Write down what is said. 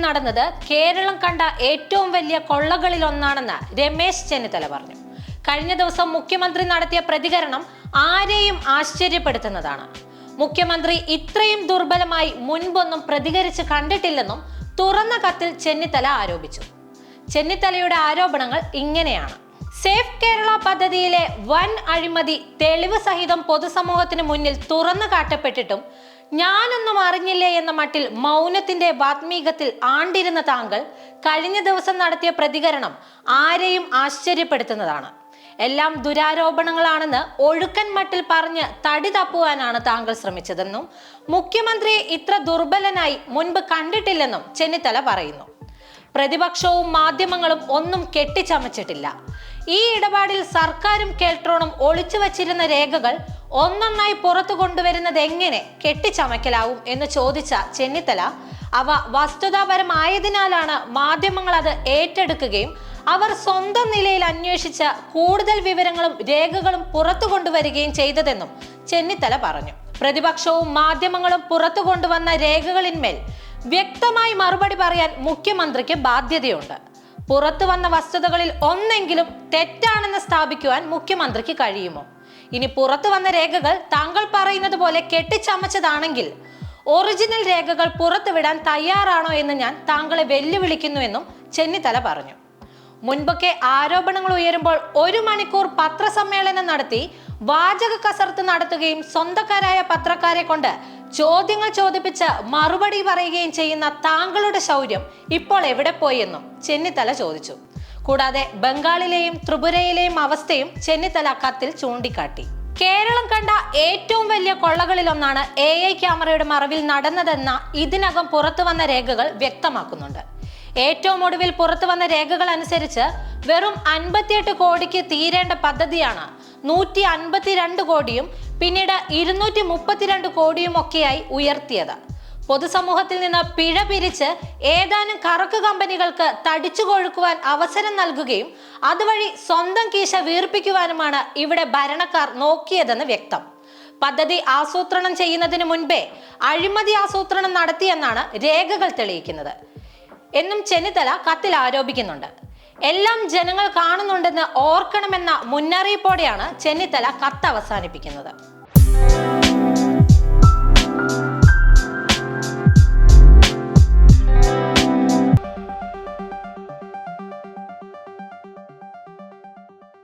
നടന്നത് കേരളം കണ്ട ഏറ്റവും വലിയ കൊള്ളകളിൽ ഒന്നാണെന്ന് രമേശ് ചെന്നിത്തല പറഞ്ഞു. കഴിഞ്ഞ ദിവസം മുഖ്യമന്ത്രി നടത്തിയ പ്രതികരണം ആരെയും ആശ്ചര്യപ്പെടുത്തുന്നതാണ്. മുഖ്യമന്ത്രി ഇത്രയും ദുർബലമായി മുൻപൊന്നും പ്രതികരിച്ച് കണ്ടിട്ടില്ലെന്നും തുറന്ന കത്തിൽ ചെന്നിത്തല ആരോപിച്ചു. ചെന്നിത്തലയുടെ ആരോപണങ്ങൾ ഇങ്ങനെയാണ്. സേഫ് കേരള പദ്ധതിയിലെ വൻ അഴിമതി തെളിവ് സഹിതം പൊതുസമൂഹത്തിന് മുന്നിൽ തുറന്നു കാട്ടപ്പെട്ടിട്ടും ഞാനൊന്നും അറിഞ്ഞില്ലേ എന്ന മട്ടിൽ മൗനത്തിന്റെ വാത്മീകത്തിൽ ആണ്ടിരുന്ന താങ്കൾ കഴിഞ്ഞ ദിവസം നടത്തിയ പ്രതികരണം ആരെയും ആശ്ചര്യപ്പെടുത്തുന്നതാണ്. എല്ലാം ദുരാരോപണങ്ങളാണെന്ന് ഒഴുക്കൻ മട്ടിൽ പറഞ്ഞ് തടി തപ്പുവാനാണ് താങ്കൾ ശ്രമിച്ചതെന്നും മുഖ്യമന്ത്രിയെ ഇത്ര ദുർബലനായി മുൻപ് കണ്ടിട്ടില്ലെന്നും ചെന്നിത്തല പറയുന്നു. പ്രതിപക്ഷവും മാധ്യമങ്ങളും ഒന്നും കെട്ടിച്ചമച്ചിട്ടില്ല. ഈ ഇടപാടിൽ സർക്കാരും കെൽട്രോണും ഒളിച്ചു വച്ചിരുന്ന രേഖകൾ ഒന്നൊന്നായി പുറത്തു കൊണ്ടുവരുന്നത് എങ്ങനെ കെട്ടിച്ചമയ്ക്കലാവും എന്ന് ചോദിച്ച ചെന്നിത്തല അവ വസ്തുതാപരമായതിനാലാണ് മാധ്യമങ്ങൾ അത് ഏറ്റെടുക്കുകയും അവർ സ്വന്തം നിലയിൽ അന്വേഷിച്ച കൂടുതൽ വിവരങ്ങളും രേഖകളും പുറത്തു കൊണ്ടുവരികയും ചെയ്തതെന്നും ചെന്നിത്തല പറഞ്ഞു. പ്രതിപക്ഷവും മാധ്യമങ്ങളും പുറത്തു കൊണ്ടുവന്ന രേഖകളിന്മേൽ വ്യക്തമായി മറുപടി പറയാൻ മുഖ്യമന്ത്രിക്ക് ബാധ്യതയുണ്ട്. പുറത്തു വന്ന വസ്തുതകളിൽ ഒന്നെങ്കിലും തെറ്റാണെന്ന് സ്ഥാപിക്കുവാൻ മുഖ്യമന്ത്രിക്ക് കഴിയുമോ? ഇനി പുറത്തു വന്ന രേഖകൾ താങ്കൾ പറയുന്നത് പോലെ കെട്ടിച്ചമച്ചതാണെങ്കിൽ ഒറിജിനൽ രേഖകൾ പുറത്തുവിടാൻ തയ്യാറാണോ എന്ന് ഞാൻ താങ്കളെ വെല്ലുവിളിക്കുന്നുവെന്നും ചെന്നിത്തല പറഞ്ഞു. മുൻപൊക്കെ ആരോപണങ്ങൾ ഉയരുമ്പോൾ ഒരു മണിക്കൂർ പത്രസമ്മേളനം നടത്തി വാചക കസർത്ത് നടത്തുകയും സ്വന്തക്കാരായ പത്രക്കാരെ കൊണ്ട് ചോദ്യങ്ങൾ ചോദിപ്പിച്ച് മറുപടി പറയുകയും ചെയ്യുന്ന താങ്കളുടെ ശൗര്യം ഇപ്പോൾ എവിടെ പോയെന്നും ചെന്നിത്തല ചോദിച്ചു. കൂടാതെ ബംഗാളിലെയും ത്രിപുരയിലെയും അവസ്ഥയും ചെന്നിത്തല കത്തിൽ ചൂണ്ടിക്കാട്ടി. കേരളം കണ്ട ഏറ്റവും വലിയ കൊള്ളകളിലൊന്നാണ് എ ഐ ക്യാമറയുടെ മറവിൽ നടന്നതെന്ന ഇതിനകം പുറത്തു വന്ന രേഖകൾ വ്യക്തമാക്കുന്നുണ്ട്. ഏറ്റവും ഒടുവിൽ പുറത്തു വന്ന രേഖകൾ അനുസരിച്ച് വെറും അൻപത്തിയെട്ട് കോടിക്ക് തീരേണ്ട പദ്ധതിയാണ് നൂറ്റി അൻപത്തിരണ്ട് കോടിയും പിന്നീട് ഇരുന്നൂറ്റി മുപ്പത്തിരണ്ട് കോടിയും ഒക്കെയായി ഉയർത്തിയത്. പൊതുസമൂഹത്തിൽ നിന്ന് പിഴ പിരിച്ച് ഏതാനും കറക്ക് കമ്പനികൾക്ക് തടിച്ചു കൊഴുക്കുവാൻ അവസരം നൽകുകയും അതുവഴി സ്വന്തം കീശ വീർപ്പിക്കുവാനുമാണ് ഇവിടെ ഭരണക്കാർ നോക്കിയതെന്ന് വ്യക്തം. പദ്ധതി ആസൂത്രണം ചെയ്യുന്നതിന് മുൻപേ അഴിമതി ആസൂത്രണം നടത്തിയെന്നാണ് രേഖകൾ തെളിയിക്കുന്നത്. എന്നും ചെന്നിത്തല കത്തിൽ ആരോപിക്കുന്നുണ്ട്. എല്ലാം ജനങ്ങൾ കാണുന്നുണ്ടെന്ന് ഓർക്കണമെന്ന മുന്നറിയിപ്പോടെയാണ് ചെന്നിത്തല കത്ത് അവസാനിപ്പിക്കുന്നത്.